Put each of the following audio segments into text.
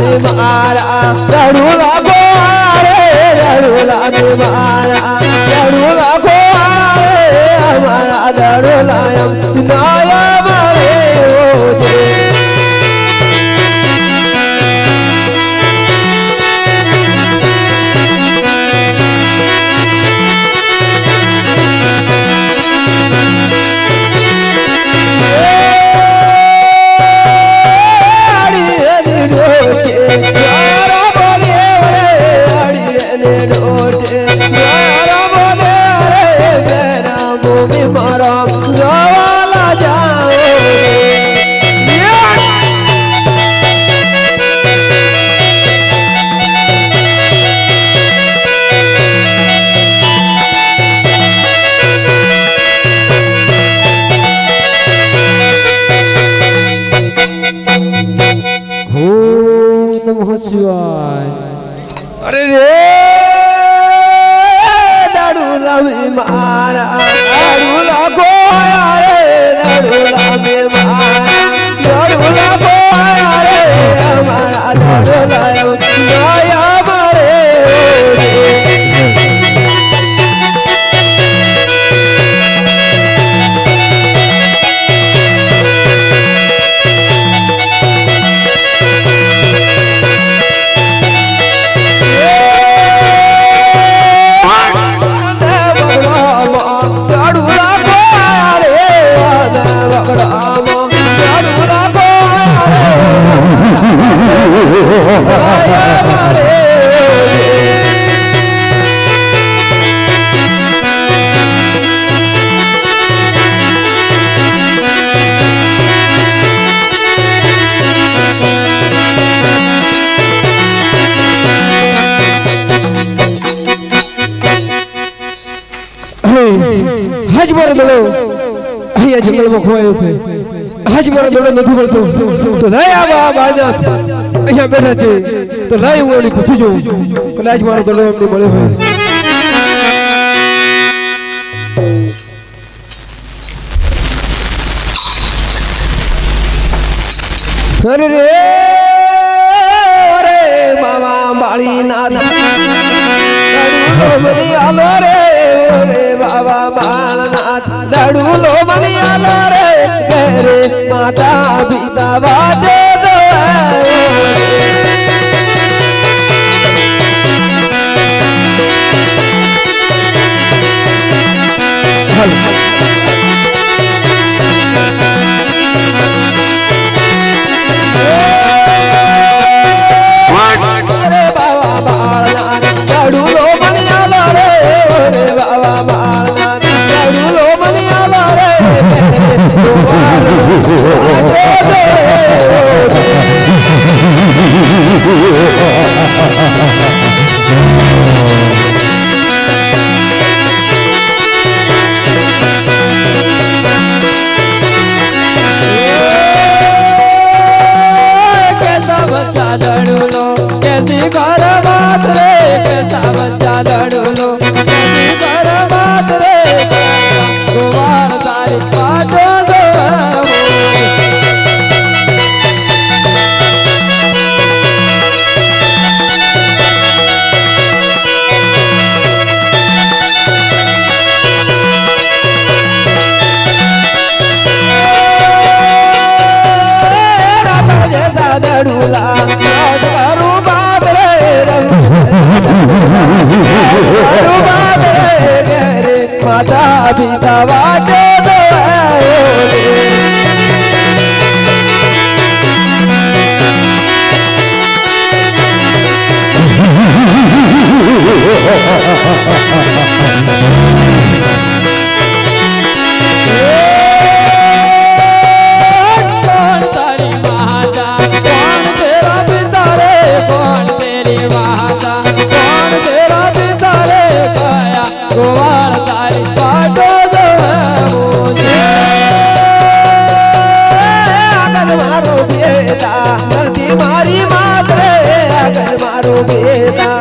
લાગે મારા રડું લાગો રે રડું લાગે મારા રડું લાગો રે અમારા રડું લાયમ અરે રે દાડુ લાવી મારા. અહીંયા જંગલમાં ખોવાયો છે હજ મારો દડો નથી મળતો તો લાય આવા બાળનાથ અહીંયા બેઠા છે તો લાય હું એની પૂછી જોઉં કદાચ મારો દડો એમને મળ્યો હોય અરે રે અરે મામા બાળી ના મની આલો રે ઓરે બાબા બાળનાથ દડુલો મની આલો રે ઘરે માતા પિતા વાજે Baba বেদা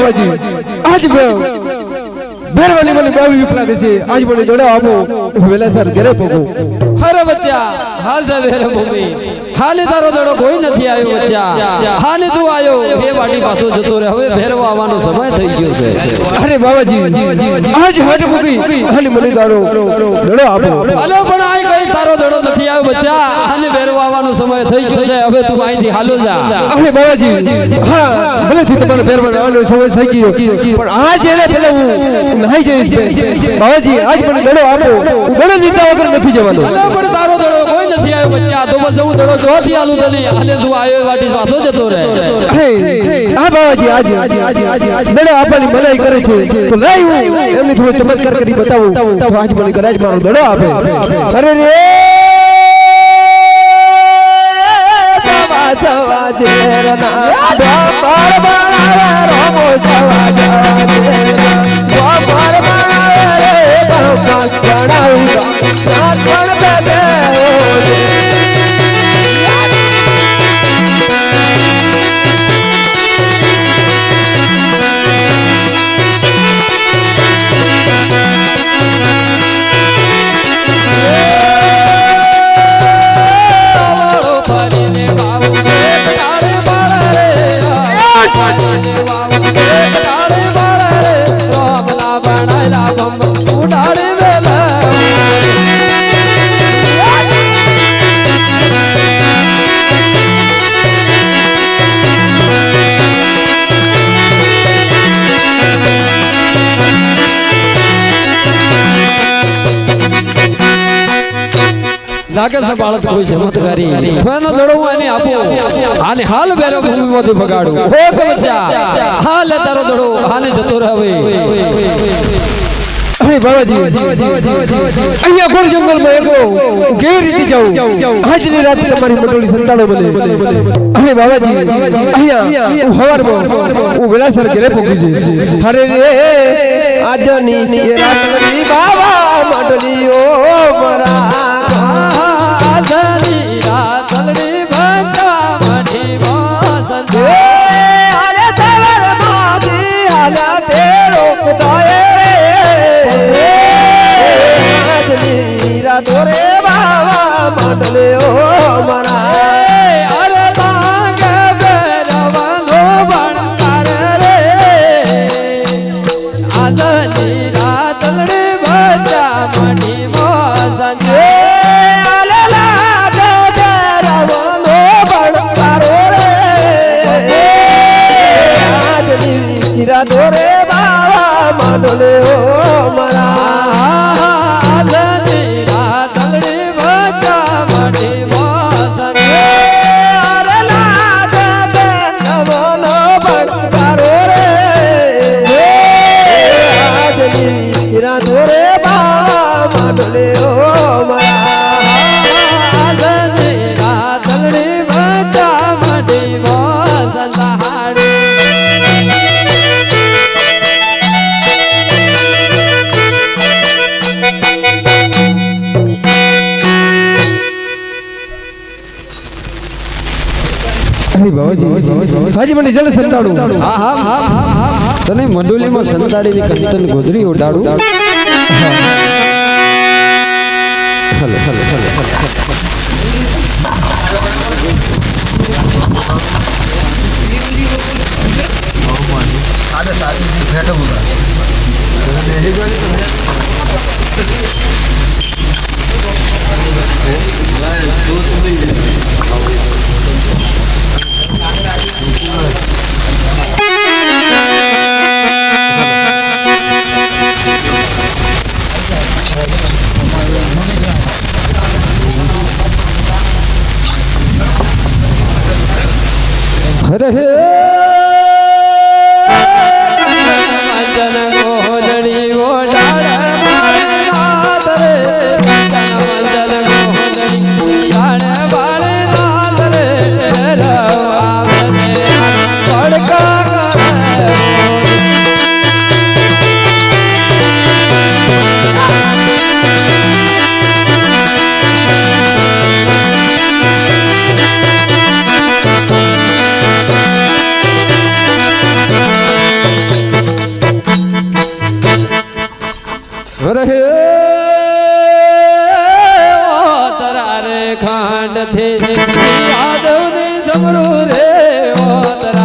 અરે બાબાજી આજ બેરવાલી મને વીક લાગે છે. આજ મને દોડા આપો. વેલા સર ઘરે પોગો હરે બચ્ચા હાલ છે વેરે ભૂમિ હાલે તારો દડો કોઈ નથી આવ્યો બચ્ચા હાલે તું આવ્યો એ વાડી પાછો જતો રહે હવે ભેરવા આવવાનો સમય થઈ ગયો છે. અરે બાબાજી આજ હટ મૂકી. હાલે મને દાડો. દડો આપો. હાલો પણ આ તારો દડો નથી આવ્યો બચ્ચા. આને બેરો આવવાનો સમય થઈ ગયો છે. હવે તું અહીંથી હાલો જા. અરે બાબાજી હા ભલેથી તમારે બેરો આવવાનો સમય થઈ ગયો. પણ આજ એને પેલે હું નાહી જઈશ બાબાજી આજ મને દડો આપો. હું દડો લીધા વગર નથી જવાનો. પણ તારો નથી આવ્યો બચ્ચા તો બસ હું દડો જોથી હાલું તને હાલે તું આવ્યો વાટી વાડી પાછો જતો રહે. હા બાવાજી આજે. દડો આપણી મનાઈ કરે છે. તો લઈ હું. એમની થોડો ચમત્કાર કરી બતાવું. તો આજ મને કદાચ મારો દડો આપે. અરે રે! જવા જેરના ડોંગર બનાવે રોમો જવા જવા. જેરના ડોંગર બનાવે રે ભગવાન જણાવું નાથણ બેબે poder. લાગે છે બાળક કોઈ ચમત્કારી. થોનો દડો હું એને આપું. આને હાલ બેરો ભૂમિમાંથી ભગાડું. હો કે બચ્ચા, હાલ તારો દડો. હાલે જતો રહે. અહીંયા ઘોર જંગલમાં એકલો? કેવી રીતે જાઉં? આજની રાત તમારી મંડળી સંતાડો બને. અરે બાબાજી, અહીંયા હું હવારમાં, હું ઘરે પહોંચી આજની રાતની બાબા આધરી રાતલડી બાવા બાબાજી હાજી મને જલ્દી સંતાડું. હા હા હા તને મંડોલીમાં સંતાડીની કંતન ગોધરી ઉડાડું? હલો હલો હલો હરે હે મંજન તારે ખાંડથી યાદવ ને સમરૂ રે ઓ તારા